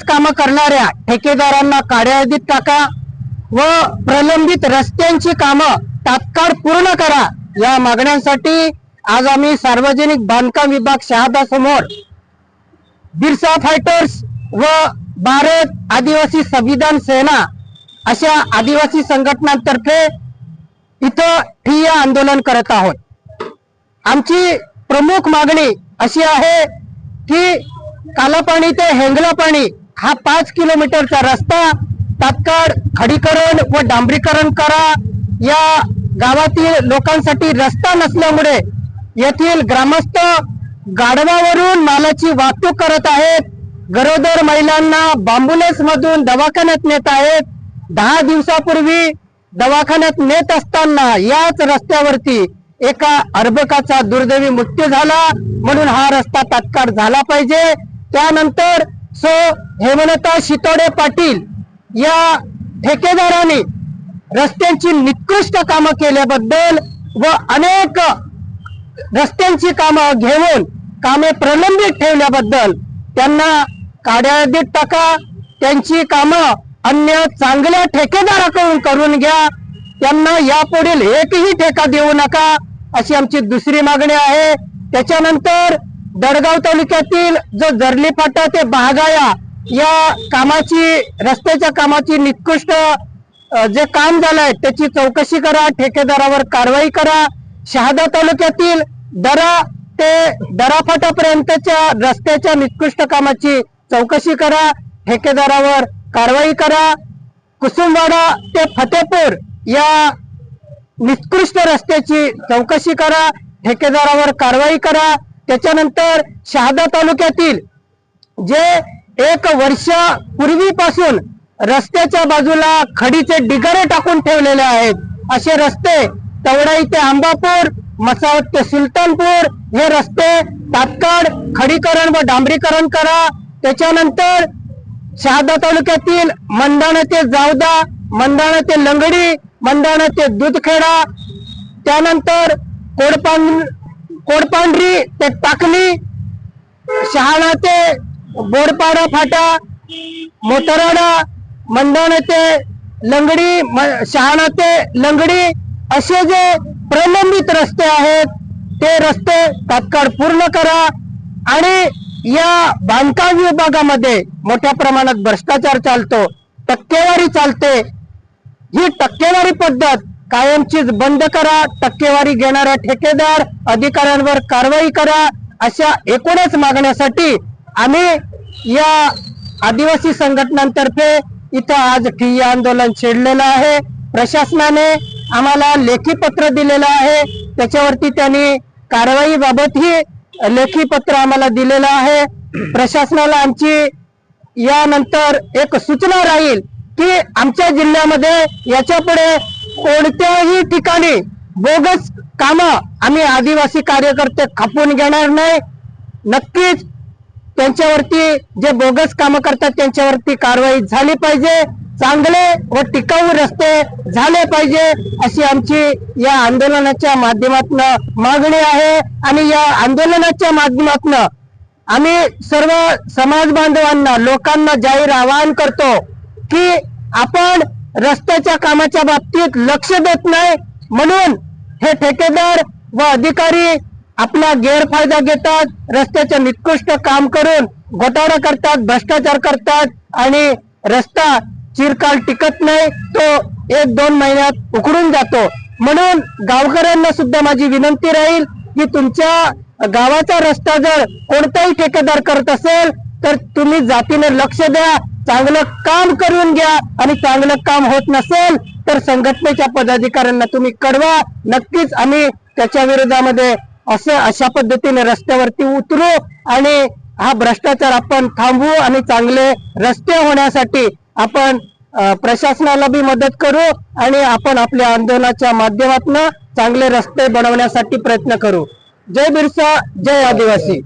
Bogus कामं करणाऱ्या ठेकेदारांना काड्या टाका व प्रलंबित रस्त्यांची कामं तात्काळ पूर्ण करा या मागण्यांसाठी आज आम्ही सार्वजनिक बांधकाम विभाग शहादा समोर बिरसा फायटर्स व भारत आदिवासी संविधान सेना अशा आदिवासी संघटनांतर्फे इथं ठिय्या आंदोलन करत आहोत. आमची प्रमुख मागणी अशी आहे की कालापाणी ते हेंगलापाणी हा पाच किलोमीटरचा रस्ता तात्काळ खडीकरण व डांबरीकरण करा. या गावातील लोकांसाठी रस्ता नसल्यामुळे येथील ग्रामस्थ गाढवावरून मालाची वाहतूक करत आहेत. गरोदर महिलांना बांबुलेस मधून दवाखान्यात नेत आहेत. दहा दिवसापूर्वी दवाखान्यात नेत असताना याच रस्त्यावरती एका अर्भकाचा दुर्दैवी मृत्यू झाला. म्हणून हा रस्ता तात्काळ झाला पाहिजे. त्यानंतर सो हेमलता शितोडे पाटील या ठेकेदारांनी रस्त्यांची निकृष्ट कामं केल्याबद्दल व अनेक रस्त्यांची कामं घेऊन कामे प्रलंबित ठेवल्याबद्दल त्यांना काड्यादीत टाका त्यांची कामं अन्य चांगल्या ठेकेदाराकडून करून घ्या त्यांना यापुढील एकही ठेका देऊ नका अशी आमची दुसरी मागणी आहे. त्याच्यानंतर दडगाव तालुक्यातील जो जर्ली फाटा ते बहागाया या कामाची रस्त्याच्या कामाची निकृष्ट जे काम झालंय त्याची चौकशी करा ठेकेदारावर कारवाई करा. शहादा तालुक्यातील दरा ते दराफाटापर्यंतच्या रस्त्याच्या निकृष्ट कामाची चौकशी करा ठेकेदारावर कारवाई करा. कुसुमवाडा ते फतेपूर या निकृष्ट रस्त्याची चौकशी करा ठेकेदारावर कारवाई करा. त्याच्यानंतर शहादा तालुक्यातील जे एक वर्षापूर्वीपासून रस्त्याच्या बाजूला खडीचे डिगारे टाकून ठेवलेले आहेत असे रस्ते तवडाई ते आंबापूर मसावत ते सुलतानपूर हे रस्ते तात्काळ खडीकरण व डांबरीकरण करा. त्याच्यानंतर शहादा तालुक्यातील मंदाणा ते जावदा मंदाणा ते लंगडी मंदाणा ते दूधखेडा त्यानंतर कोडपान कोडपांढरी ते टाकली शहाणा ते बोडपाडा फाटा मोतराडा मंदाणा ते लंगडी शहाणा ते लंगडी असे जे प्रलंबित रस्ते आहेत ते रस्ते तात्काळ पूर्ण करा आणि या बांधकाम विभागामध्ये मोठ्या प्रमाणात भ्रष्टाचार चालतो टक्केवारी चालते. ही टक्केवारी पद्धत कायमचीच बंद करा टक्केवारी घेणाऱ्या ठेकेदार अधिकाऱ्यांवर कारवाई करा अशा एकूणच मागण्यासाठी आम्ही या आदिवासी संघटनांतर्फे इथं आज ठिय्या आंदोलन छेडलेलं आहे. प्रशासनाने आम्हाला लेखी पत्र दिलेलं आहे. त्याच्यावरती त्यांनी कारवाईबाबतही लेखी पत्र आम्हाला दिलेलं आहे. प्रशासनाला आमची यानंतर एक सूचना राहील की आमच्या जिल्ह्यामध्ये याच्यापुढे कोणत्याही ठिकाणी बोगस काम आम्ही आदिवासी कार्यकर्ते खपून घेणार नाही. नक्कीच त्यांच्यावरती जे बोगस काम करतात त्यांच्यावरती कारवाई झाली पाहिजे. चांगले व टिकाऊ रस्ते झाले पाहिजे अशी आमची या आंदोलनाच्या माध्यमातून मागणी आहे आणि या आंदोलनाच्या माध्यमातून आम्ही सर्व समाज बांधवांना लोकांना जाहीर आवाहन करतो की आपण रस्त्याच्या कामाच्या बाबतीत लक्ष देत नाही. म्हणून हे ठेकेदार व अधिकारी आपला गैरफायदा घेतात रस्त्याचे निकृष्ट काम करून घोटाळा करतात भ्रष्टाचार करतात आणि रस्ता चिरकाल टिकत नाही तो एक दोन महिन्यात उकडून जातो. म्हणून गावकऱ्यांना सुद्धा माझी विनंती राहील की तुमच्या गावाचा रस्ता जर कोणताही ठेकेदार करत असेल तर तुम्ही जातीने लक्ष द्या. चांगलं काम करून घ्या आणि चांगलं काम होत नसेल तर संघटनेच्या पदाधिकाऱ्यांना तुम्ही कळवा. नक्कीच आम्ही त्याच्या विरोधामध्ये असं अशा पद्धतीने रस्त्यावरती उतरू आणि हा भ्रष्टाचार आपण थांबवू आणि चांगले रस्ते होण्यासाठी आपण प्रशासनाला बी मदत करू आणि आपण आपल्या आंदोलनाच्या माध्यमातून चांगले रस्ते बनवण्यासाठी प्रयत्न करू. जय बिरसा जय आदिवासी.